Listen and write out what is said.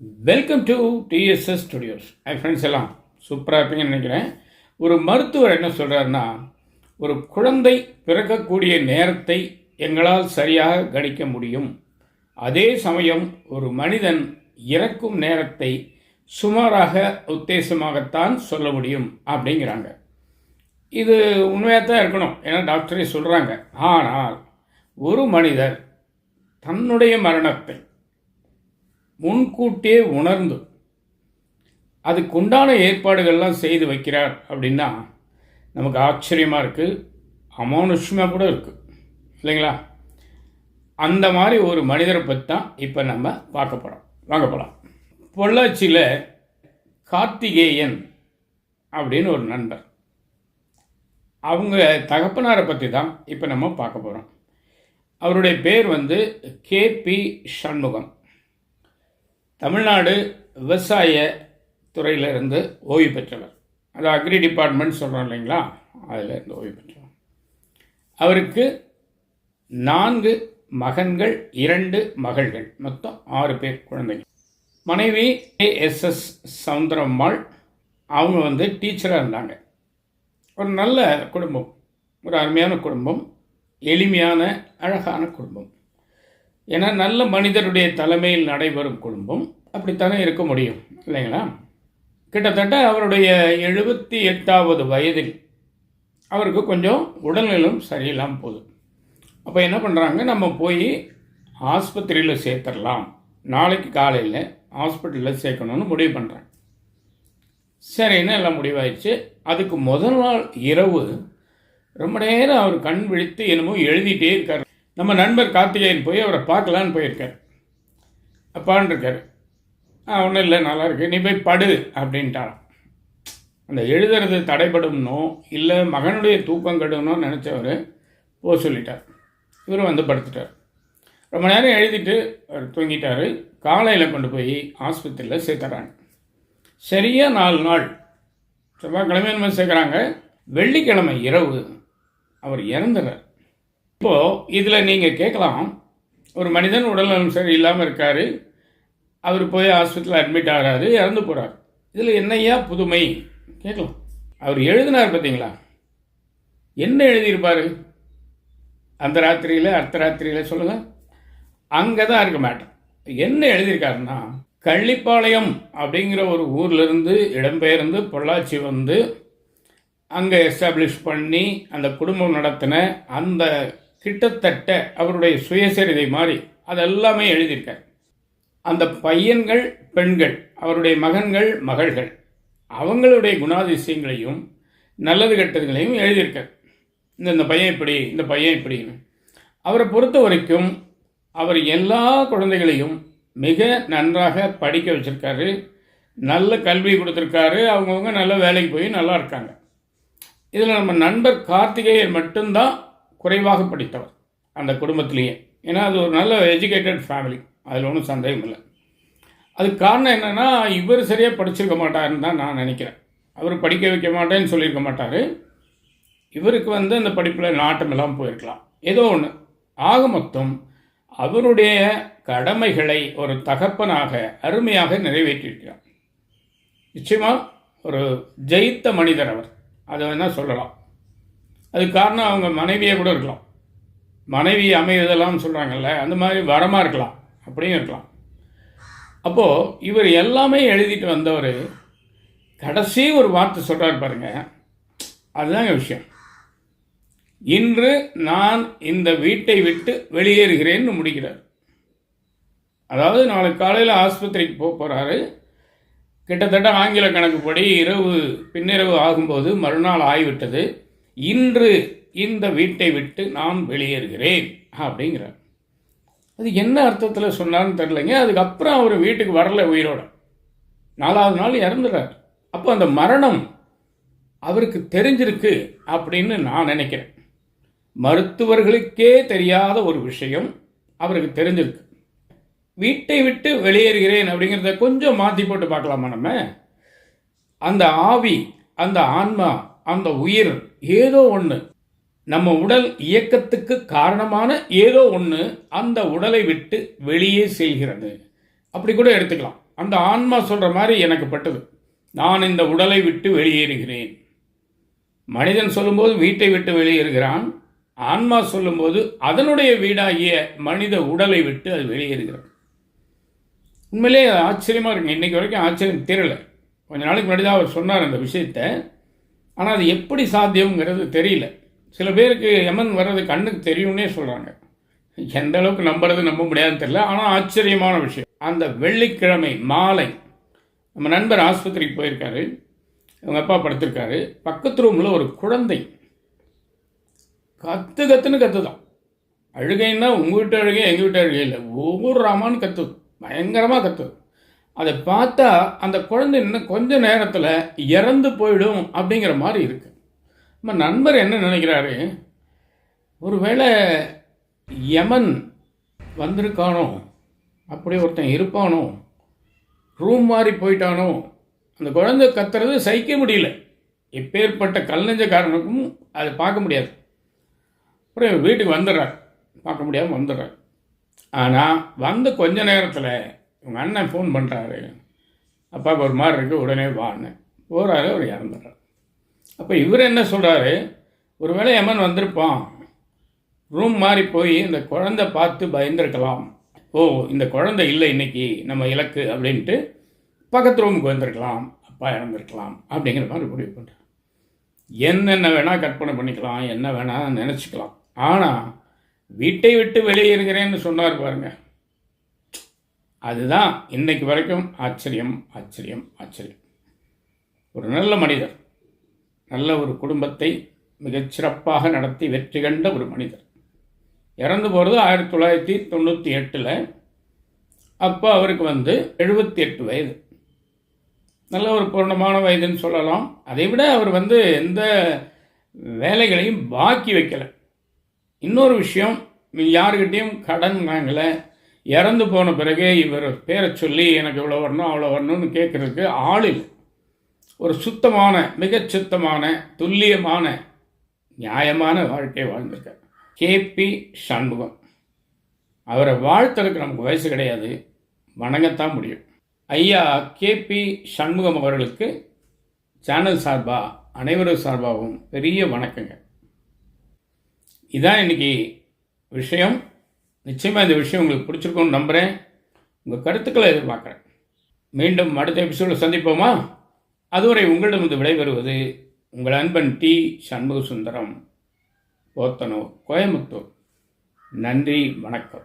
Welcome to DSS studios hi friends எல்லாம். சூப்பராக இருப்பீங்கன்னு நினைக்கிறேன். ஒரு மருத்துவர் என்ன சொல்கிறாருன்னா ஒரு குழந்தை பிறக்கக்கூடிய நேரத்தை எங்களால் சரியாக கணிக்க முடியும். அதே சமயம் ஒரு மனிதன் இறக்கும் நேரத்தை சுமாராக உத்தேசமாகத்தான் சொல்ல முடியும் அப்படிங்கிறாங்க. இது உண்மையாக தான் இருக்கணும் ஏன்னா டாக்டரே சொல்கிறாங்க ஆனால் ஒரு மனிதர் தன்னுடைய மரணத்தை முன்கூட்டியே உணர்ந்து அதுக்குண்டான ஏற்பாடுகள்லாம் செய்து வைக்கிறார் அப்படின்னா நமக்கு ஆச்சரியமாக இருக்குது அமானுஷ்யமாக கூட இருக்குது இல்லைங்களா? அந்த மாதிரி ஒரு மனிதரை பற்றி தான் இப்போ நம்ம பார்க்க போகிறோம் வாங்க போகலாம் பொள்ளாச்சியில் கார்த்திகேயன் அப்படின்னு ஒரு நண்பர். அவங்க தகப்பனாரை பற்றி தான் இப்போ நம்ம பார்க்க போகிறோம் அவருடைய பேர் வந்து கேபி சண்முகம். தமிழ்நாடு விவசாய துறையிலிருந்து ஓய்வு பெற்றவர். அது அக்ரி டிபார்ட்மெண்ட் சொல்கிறோம் இல்லைங்களா? அதில் இருந்து ஓய்வு பெற்றவர். அவருக்கு நான்கு மகன்கள் இரண்டு மகள்கள். மொத்தம் ஆறு பேர் குழந்தைகள். மனைவி ஏஎஸ்எஸ் சவுந்தரம்மாள் அவங்க வந்து டீச்சராக இருந்தாங்க. ஒரு நல்ல குடும்பம். ஒரு அருமையான குடும்பம். எளிமையான அழகான குடும்பம். ஏன்னா நல்ல மனிதருடைய தலைமையில் நடைபெறும் குடும்பம் அப்படித்தானே இருக்க முடியும் இல்லைங்களா? கிட்டத்தட்ட அவருடைய எழுபத்தி எட்டாவது வயதில் அவருக்கு கொஞ்சம் உடல்நிலும் சரியில்லாமல் போகுது. அப்போ என்ன பண்ணுறாங்க நம்ம போய் ஆஸ்பத்திரியில் சேர்த்துடலாம். நாளைக்கு காலையில் ஹாஸ்பிட்டலில் சேர்க்கணும்னு முடிவு பண்ணுறேன் சரின்னு எல்லாம் முடிவாயிடுச்சு? அதுக்கு முதல் நாள் இரவு ரொம்ப நேரம் அவர் கண் விழித்து என்னமோ எழுதிட்டே இருக்கார். நம்ம நண்பர் கார்த்திகேயன் போய் அவரை பார்க்கலான்னு போயிருக்கார். அப்பான்னு இருக்கார் ஆ ஒன்றும் இல்லை நல்லா இருக்கு. நீ போய் படு அப்படின்ட்டாராம். அந்த எழுதுறது தடைபடும்னோ இல்லை மகனுடைய தூக்கம் கெடும்னோ நினச்சவர் போக சொல்லிட்டார். இவர் வந்து படுத்துட்டார். ரொம்ப நேரம் எழுதிட்டு அவர் தூங்கிட்டார். காலையில் கொண்டு போய் ஆஸ்பத்திரியில் சேர்த்துறாங்க. சரியாக நாலு நாள். செவ்வாய்க்கிழமை சேர்க்குறாங்க. வெள்ளிக்கிழமை இரவு. அவர் இறந்துறார். இப்போது இதில் நீங்கள் கேட்கலாம் ஒரு மனிதன் உடல்நலம் சரி இல்லாமல் இருக்கார் அவர் போய் ஆஸ்பத்திரியில் அட்மிட் ஆகிறாரு இறந்து போகிறார் இதில் என்னையா புதுமை? கேட்கலாம். அவர் எழுதினார் பார்த்தீங்களா என்ன எழுதியிருப்பார்? அந்த ராத்திரியில் அர்த்த ராத்திரியில் சொல்லுங்கள் அங்கே தான் இருக்க மாட்டேன் என்ன எழுதியிருக்காருன்னா கள்ளிப்பாளையம் அப்படிங்கிற ஒரு ஊர்லேருந்து இடம்பெயர்ந்து பொள்ளாச்சி வந்து அங்கே எஸ்டாப்ளிஷ் பண்ணி அந்த குடும்பம் நடத்தின அந்த கிட்டத்தட்ட அவருடைய சுயசரிதை மாதிரி அதெல்லாமே எழுதியிருக்கார். அந்த பையன்கள் பெண்கள் அவருடைய மகன்கள் மகள்கள் அவங்களுடைய குணாதிசயங்களையும் நல்லது கெட்டதுகளையும் எழுதியிருக்கார். இந்த இந்த பையன் இப்படி இந்த பையன் இப்படின்னு. அவரை பொறுத்த வரைக்கும் அவர் எல்லா குழந்தைகளையும் மிக நன்றாக படிக்க வச்சுருக்காரு. நல்ல கல்வி கொடுத்துருக்காரு. அவங்கவுங்க நல்ல வேலைக்கு போய் நல்லா இருக்காங்க. இதில் நம்ம நண்பர் கார்த்திகேயர் மட்டும்தான் குறைவாக படித்தவர் அந்த குடும்பத்திலேயே. ஏன்னா அது ஒரு நல்ல எஜுகேட்டட் ஃபேமிலி அதில் ஒன்றும் சந்தேகம் இல்லை. அதுக்கு காரணம் என்னென்னா இவர் சரியாக படிச்சிருக்க மாட்டாருன்னு தான் நான் நினைக்கிறேன். அவர் படிக்க வைக்க மாட்டேன்னு சொல்லியிருக்க மாட்டார். இவருக்கு வந்து அந்த படிப்பில் நாட்டம் எல்லாம் போயிருக்கலாம். ஏதோ ஒன்று ஆக மொத்தம் அவருடைய கடமைகளை ஒரு தகப்பனாக அருமையாக நிறைவேற்றியிருக்கிறார். நிச்சயமாக ஒரு ஜெயித்த மனிதர் அவர். அதை வேணால் சொல்லலாம். அதுக்கு காரணம் அவங்க மனைவியே கூட இருக்கலாம். மனைவி அமைவதெல்லாம் சொல்கிறாங்கல்ல அந்த மாதிரி வரமாக இருக்கலாம் அப்படியும் இருக்கலாம். அப்போது இவர் எல்லாமே எழுதிட்டு வந்தவர் கடைசி ஒரு வார்த்தை சொல்கிறார் பாருங்க. அதுதாங்க விஷயம். இன்று நான் இந்த வீட்டை விட்டு வெளியேறுகிறேன்னு முடிக்கிறார். அதாவது நாளைக்கு காலையில் ஆஸ்பத்திரிக்கு போக போகிறாரு கிட்டத்தட்ட ஆங்கில கணக்குப்படி இரவு பின்னிரவு ஆகும்போது மறுநாள் ஆகிவிட்டது இன்று இந்த வீட்டை விட்டு நான் வெளியேறுகிறேன் அப்படிங்கிறார். அது என்ன அர்த்தத்தில் சொன்னார்னு தெரிலங்க அதுக்கப்புறம் அவர் வீட்டுக்கு வரல உயிரோட. நாலாவது நாள் இறந்துடுறார் அப்போ அந்த மரணம் அவருக்கு தெரிஞ்சிருக்கு அப்படின்னு நான் நினைக்கிறேன். மருத்துவர்களுக்கே தெரியாத ஒரு விஷயம் அவருக்கு தெரிஞ்சிருக்கு. வீட்டை விட்டு வெளியேறுகிறேன் அப்படிங்கிறத கொஞ்சம் மாற்றி போட்டு பார்க்கலாமா நம்ம? அந்த ஆவி அந்த ஆன்மா அந்த உயிர் ஏதோ ஒன்று நம்ம உடல் இயக்கத்துக்கு காரணமான ஏதோ ஒன்று அந்த உடலை விட்டு வெளியே செல்கிறது. அப்படி கூட எடுத்துக்கலாம். அந்த ஆன்மா சொல்கிற மாதிரி எனக்கு பட்டது. நான் இந்த உடலை விட்டு வெளியேறுகிறேன். மனிதன் சொல்லும்போது வீட்டை விட்டு வெளியேறுகிறான். ஆன்மா சொல்லும்போது அதனுடைய வீடாகிய மனித உடலை விட்டு அது வெளியேறுகிறது. உண்மையிலே ஆச்சரியமாக இருக்குங்க இன்றைக்கி வரைக்கும் ஆச்சரியம் தெரியல கொஞ்ச நாளைக்கு முன்னாடி தான் அவர் சொன்னார் அந்த விஷயத்தை. ஆனால் அது எப்படி சாத்தியம்ங்கிறது தெரியல. சில பேருக்கு எமன் வர்றது கண்ணுக்கு தெரியும்னே சொல்கிறாங்க எந்த அளவுக்கு நம்புறது நம்ப முடியாதுன்னு தெரியல. ஆனால் ஆச்சரியமான விஷயம். அந்த வெள்ளிக்கிழமை மாலை நம்ம நண்பர் ஆஸ்பத்திரிக்கு போயிருக்காரு. அவங்க அப்பா படுத்திருக்காரு. பக்கத்து ரூமில் ஒரு குழந்தை. கத்து கத்துன்னு கத்துதான். அழுகைன்னா உங்கள் வீட்டு அழுகை எங்கள் வீட்டு அழுகை இல்லை. ஒவ்வொரு ராமான்னு கத்துது. பயங்கரமாக கத்துது. அதை பார்த்தா அந்த குழந்தை இன்னும் கொஞ்ச நேரத்தில் இறந்து போயிடும் அப்படிங்கிற மாதிரி இருக்கு. நம்ம நண்பர் என்ன நினைக்கிறாரு? ஒருவேளை யமன் வந்திருக்கானோ அப்படி ஒருத்தன் இருப்பானோ ரூம் மாறி போயிட்டானோ அந்த குழந்தை கத்துறது சகிக்க முடியல. எப்பேற்பட்ட கல்லஞ்சக்காரனுக்கும் அதை பார்க்க முடியாது. அப்புறம் வீட்டுக்கு வந்துடுறார். பார்க்க முடியாமல் வந்துடுறார். ஆனால் வந்து கொஞ்ச நேரத்தில் இவங்க அண்ணன் ஃபோன் பண்ணுறாரு அப்பாவுக்கு ஒரு மாதிரி இருக்குது உடனே வான்னு போகிறாரு அவர் இறந்துடுறார். அப்போ இவர் என்ன சொல்கிறாரு ஒரு வேளை எமன் வந்திருப்பான். ரூம் மாறி போய் இந்த குழந்தை பார்த்து பயந்துருக்கலாம். ஓ இந்த குழந்தை இல்லை இன்னைக்கு நம்ம இலக்கு அப்படின்ட்டு பக்கத்து ரூமுக்கு வந்திருக்கலாம். அப்பா இறந்துருக்கலாம் அப்படிங்கிற மாதிரி முடிவு பண்ணுறார் என்னென்ன வேணால் கற்பனை பண்ணிக்கலாம் என்ன வேணால் நினச்சிக்கலாம். ஆனால் வீட்டை விட்டு வெளியே இருக்கிறேன்னு சொன்னார் பாருங்கள் அதுதான் இன்னைக்கு வரைக்கும் ஆச்சரியம் ஆச்சரியம் ஆச்சரியம். ஒரு நல்ல மனிதர் நல்ல ஒரு குடும்பத்தை மிகச்சிறப்பாக நடத்தி வெற்றி கண்ட ஒரு மனிதர். இறந்து போகிறது ஆயிரத்தி தொள்ளாயிரத்தி தொண்ணூற்றி எட்டில். அப்போ அவருக்கு வந்து எழுபத்தி எட்டு வயது. நல்ல ஒரு பூர்ணமான வயதுன்னு சொல்லலாம். அதை விட அவர் வந்து எந்த வேலைகளையும் பாக்கி வைக்கலை. இன்னொரு விஷயம் யாருக்கிட்டேயும் கடன் வாங்கலை. இறந்து போன பிறகு இவர் பேரை சொல்லி எனக்கு இவ்வளோ வரணும் அவ்வளோ வரணும்னு கேட்குறதுக்கு ஆளில் ஒரு சுத்தமான மிகச் சுத்தமான துல்லியமான நியாயமான வாழ்க்கையை வாழ்ந்திருக்கார். கேபி சண்முகம். அவரை வாழ்த்துறதுக்கு நமக்கு வயசு கிடையாது. வணங்கத்தான் முடியும். ஐயா கேபி சண்முகம் அவர்களுக்கு சேனல் சார்பாக அனைவரும் சார்பாகவும் பெரிய வணக்கங்க இதான் இன்னைக்கு விஷயம். நிச்சயமாக இந்த விஷயம் உங்களுக்கு பிடிச்சிருக்கும்னு நம்புகிறேன் உங்கள் கருத்துக்களை எதிர்பார்க்குறேன். மீண்டும் அடுத்த எபிசோடில் சந்திப்போமா? அதுவரை உங்களிடம் வந்து விடைபெறுவது உங்கள் அன்பன் டி. சண்முக சுந்தரம் போத்தனூர் கோயம்புத்தூர். நன்றி வணக்கம்.